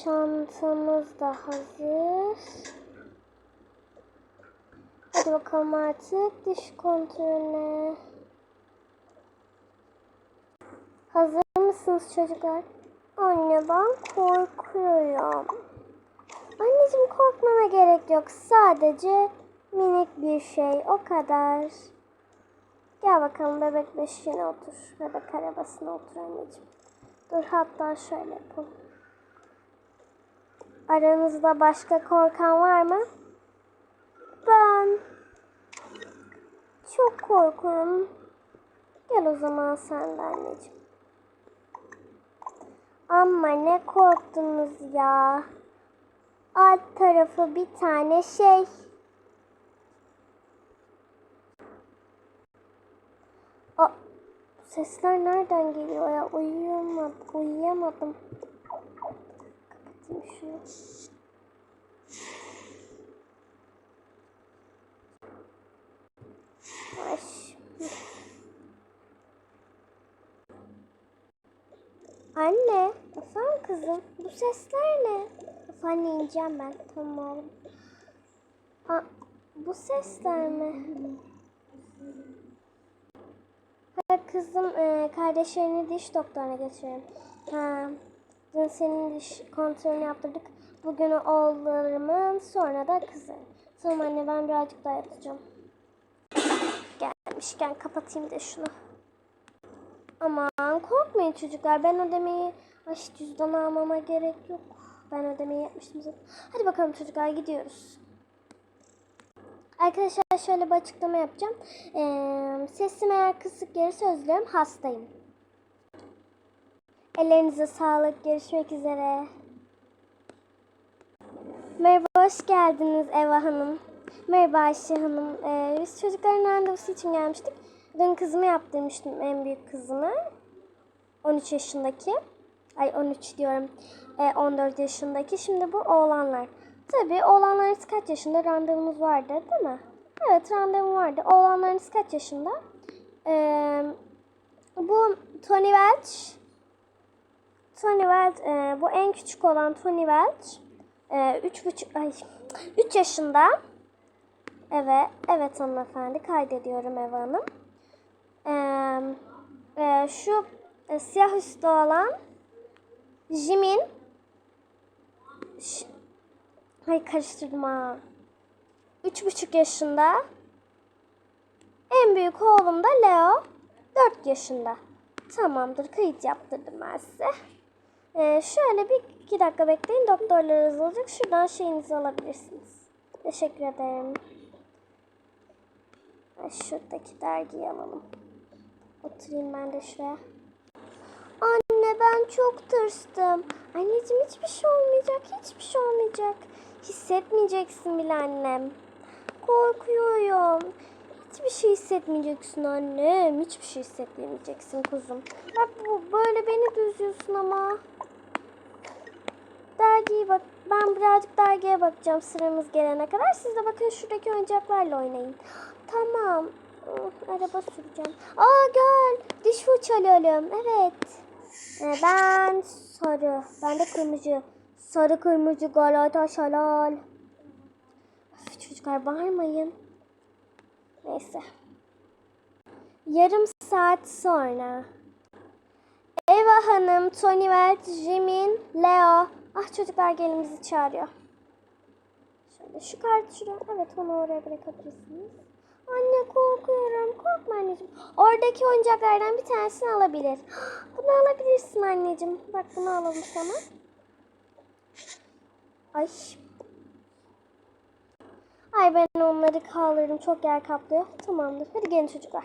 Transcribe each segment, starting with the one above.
Çantamız da hazır. Hadi bakalım artık diş kontrolüne. Hazır mısınız çocuklar? Anne ben korkuyorum. Anneciğim korkmana gerek yok. Sadece minik bir şey. O kadar. Gel bakalım bebek beşiğine otur. Bebek arabasına otur anneciğim. Dur hatta şöyle yapalım. Aranızda başka korkan var mı? Ben çok korkuyorum. Gel o zaman sen de anneciğim. Ama ne korktunuz ya. Alt tarafı bir tane şey. Aa, sesler nereden geliyor ya? Uyuyamadım. Uyuyamadım. Kapatayım şunu. Ay. Anne, efendim kızım, bu sesler ne? Efendim ineceğim ben, tamam. Aa, bu sesler mi? Ha kızım, e, kardeşlerini diş doktoruna götürelim. Ha, dün senin diş kontrolünü yaptırdık. Bugün oğullarımın, sonra da kızım. Tamam anne, ben birazcık daha yatacağım. Gelmişken kapatayım da şunu. Aman korkmayın çocuklar. Ben ödemeyi ay cüzdan almama gerek yok. Ben ödemeyi yapmıştım zaten. Hadi bakalım çocuklar gidiyoruz. Arkadaşlar şöyle bir açıklama yapacağım. Ee, sesim eğer kısık gelirse dilerim. Hastayım. Ellerinize sağlık. Görüşmek üzere. Merhaba, hoş geldiniz Eva Hanım. Merhaba Ayşe Hanım. Ee, biz çocukların randevusu için gelmiştik. Dün kızımı yaptırmıştım, en büyük kızımı. 13 yaşındaki. Ay 13 diyorum. Ee, 14 yaşındaki. Şimdi bu oğlanlar. Tabii oğlanlarınız kaç yaşında? Randevunuz vardı değil mi? Evet randevum vardı. Oğlanlarınız kaç yaşında? Ee, bu Tony Welch. Tony Welch, e, bu en küçük olan Tony Welch. E, üç buçuk, ay, 3 yaşında. Evet, evet hanımefendi kaydediyorum Eva Hanım. Ee, e, şu e, siyah üstü olan Jimin Ş- Hayır karıştırdım ha. Üç buçuk yaşında. En büyük oğlum da Leo. Dört yaşında. Tamamdır kayıt yaptırdım ben size. Ee, şöyle bir iki dakika bekleyin doktorlarınız olacak. Şuradan şeyinizi alabilirsiniz. Teşekkür ederim. Şuradaki dergiyi alalım. Oturayım ben de şuraya. Anne ben çok tırstım. Anneciğim hiçbir şey olmayacak, hiçbir şey olmayacak. Hissetmeyeceksin bile annem. Korkuyorum. Hiçbir şey hissetmeyeceksin annem. Hiçbir şey hissetmeyeceksin kuzum. Bak bu böyle beni de üzüyorsun ama. Dergiyi bak. Ben birazcık dergiye bakacağım sıramız gelene kadar. Siz de bakın şuradaki oyuncaklarla oynayın. Tamam. Hı, Araba süreceğim. Aa gel. Diş fırçalayalım. Evet. Ee, ben sarı. Ben de kırmızı. Sarı kırmızı Galatasaray. Öf, çocuklar bağırmayın. Neyse. Yarım saat sonra. Eva Hanım, Tony Welt, Jimin, Leo. Ah çocuklar gelin bizi çağırıyor. Şöyle şu kartı şuraya. Evet onu oraya bırakabilirsiniz. Anne korkuyorum. Korkma anneciğim. Oradaki oyuncaklardan bir tanesini alabilir. Bunu alabilirsin anneciğim. Bak bunu alalım sana. Ay. Ay ben onları kaldırdım. Çok yer kaplıyor. Tamamdır. Hadi gelin çocuklar.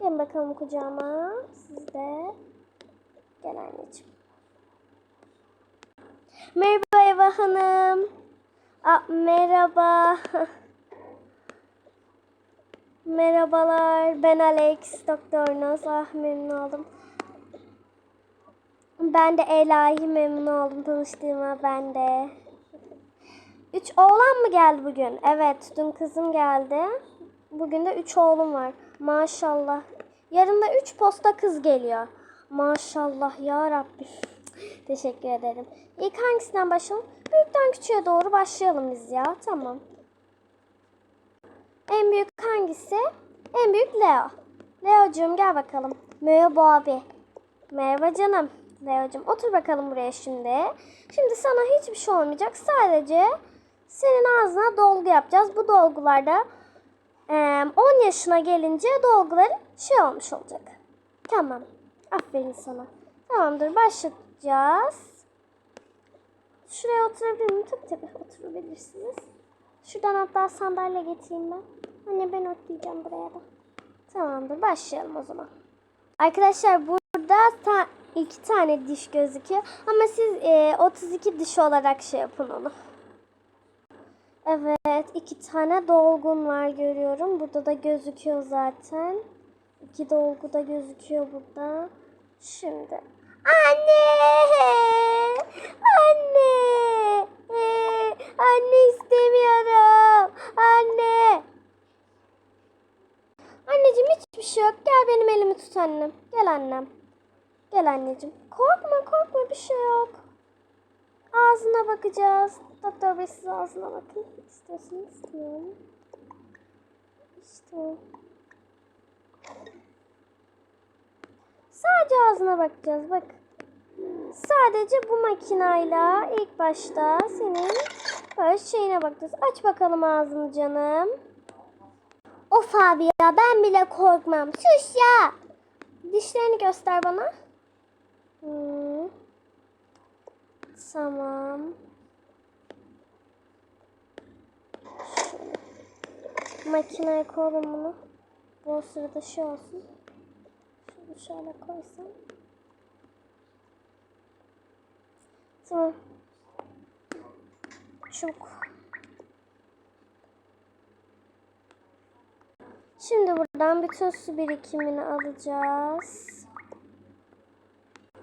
Gelin bakalım kucağıma. Siz de. Gel anneciğim. Merhaba Eva Hanım. Aa, merhaba. Merhabalar. Ben Alex. Doktorunuz. Ah memnun oldum. Ben de Elahi memnun oldum tanıştığıma ben de. Üç oğlan mı geldi bugün? Evet, dün kızım geldi. Bugün de üç oğlum var. Maşallah. Yarın da üç posta kız geliyor. Maşallah ya Rabbi. Teşekkür ederim. İlk hangisinden başlayalım? Büyükten küçüğe doğru başlayalım biz ya. Tamam. En büyük hangisi? En büyük Leo. Leo'cum gel bakalım. Merhaba abi. Merhaba canım. Leo'cum otur bakalım buraya şimdi. Şimdi sana hiçbir şey olmayacak. Sadece senin ağzına dolgu yapacağız. Bu dolgularda eee, 10 yaşına gelince dolguların şey olmuş olacak. Tamam. Aferin sana. Tamamdır başlayacağız. Şuraya oturabilir miyim? Tabii tabii oturabilirsiniz. Şuradan hatta sandalye getireyim ben. Anne ben oturacağım buraya da. Tamamdır başlayalım o zaman. Arkadaşlar burada ta- iki tane diş gözüküyor. Ama siz e, 32 diş olarak şey yapın onu. Evet iki tane dolgun var görüyorum. Burada da gözüküyor zaten. İki dolgu da gözüküyor burada. Şimdi. Anne! Anne! Anne istemiyorum. Anne! Anneciğim hiçbir şey yok. Gel benim elimi tut annem. Gel annem. Gel anneciğim. Korkma korkma bir şey yok. Ağzına bakacağız. Doktor bey siz ağzına bakın. İstiyorsanız. İşte. Sadece ağzına bakacağız bak. Sadece bu makinayla ilk başta senin böyle şeyine bakacağız. Aç bakalım ağzını canım. Of abi ya ben bile korkmam. Sus ya. Dişlerini göster bana. Hmm. Tamam. Makineye koyalım bunu. Bu sırada şey olsun. Şunu şöyle koysam. Tamam. Çok. Şimdi buradan bütün su birikimini alacağız.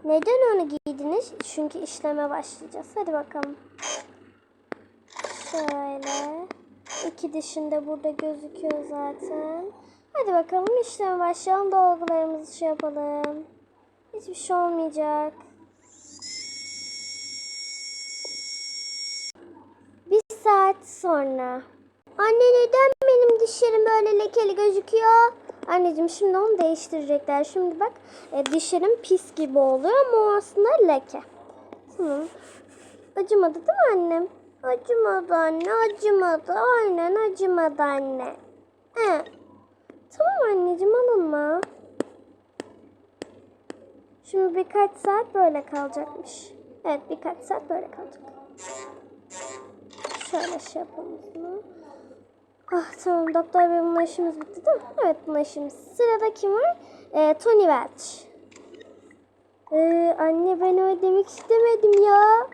Neden onu giydiniz? Çünkü işleme başlayacağız. Hadi bakalım. Şöyle. İki dişinde burada gözüküyor zaten. Hadi bakalım işleme başlayalım. Dolgularımızı şey yapalım. Hiçbir şey olmayacak. Bir saat sonra. Anne neden benim dişlerim böyle lekeli gözüküyor? Anneciğim şimdi onu değiştirecekler. Şimdi bak e, dişlerim pis gibi oluyor ama aslında leke. Tamam. Acımadı değil mi annem? Acımadı anne acımadı. Aynen acımadı anne. He. Tamam anneciğim alınma. Şimdi birkaç saat böyle kalacakmış. Evet birkaç saat böyle kalacak. Şöyle şey yapalım bunu. Ah tamam doktor bey bununla işimiz bitti değil mi? Evet bununla işimiz. Sırada kim var? Ee, Tony Welch. Ee, anne ben öyle demek istemedim ya.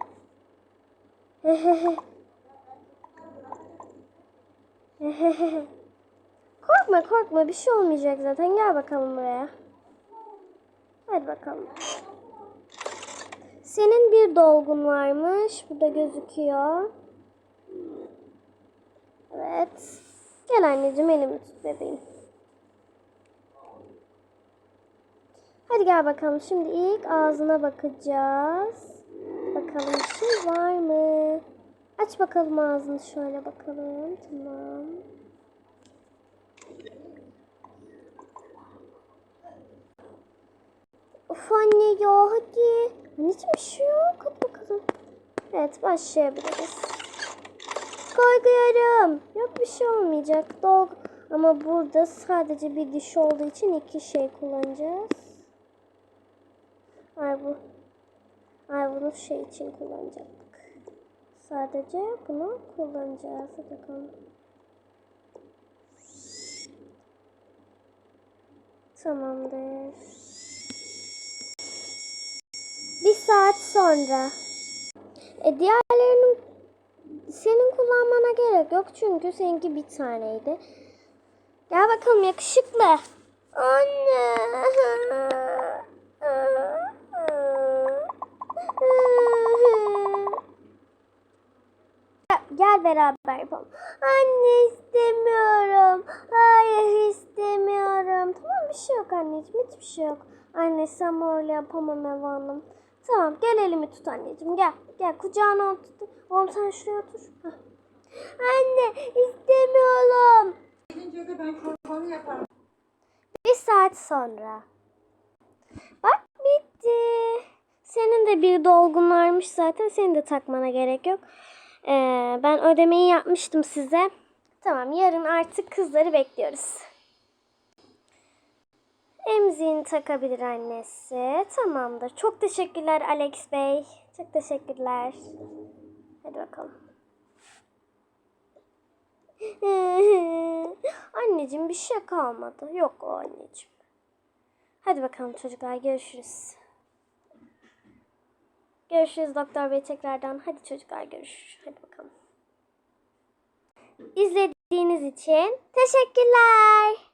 Korkma korkma bir şey olmayacak zaten. Gel bakalım buraya. Hadi bakalım. Senin bir dolgun varmış. Burada gözüküyor. Evet. Gel anneciğim elimi tut bebeğim. Hadi gel bakalım. Şimdi ilk ağzına bakacağız. Bakalım bir şey var mı? Aç bakalım ağzını şöyle bakalım. Tamam. Of anne ya hadi. Anneciğim bir şey yok. Hadi bakalım. Evet başlayabiliriz. Korkuyorum. Yok bir şey olmayacak. Dolgu. Ama burada sadece bir diş olduğu için iki şey kullanacağız. Ay bu. Ay bunu şey için kullanacaktık. Sadece bunu kullanacağız. Hadi bakalım. Tamamdır. Bir saat sonra. E diğerlerinin senin kullanmana gerek yok çünkü seninki bir taneydi. Gel bakalım yakışıklı. Anne. Gel beraber yapalım. Anne istemiyorum. Hayır istemiyorum. Tamam bir şey yok anneciğim hiçbir şey yok. Anne sen öyle yapamam Eva Hanım. Tamam gel elimi tut anneciğim gel. Gel kucağına tut. Oğlum sen şuraya otur. Hah. Anne istemiyorum. Gelince de ben çorbanı yaparım. Bir saat sonra. Bak bitti. Senin de bir dolgun varmış zaten. Senin de takmana gerek yok. Ee, ben ödemeyi yapmıştım size. Tamam yarın artık kızları bekliyoruz. Emziğini takabilir annesi. Tamamdır. Çok teşekkürler Alex Bey. Çok teşekkürler. Hadi bakalım. anneciğim bir şey kalmadı. Yok o anneciğim. Hadi bakalım çocuklar görüşürüz. Görüşürüz doktor bey tekrardan. Hadi çocuklar görüşürüz. Hadi bakalım. İzlediğiniz için teşekkürler.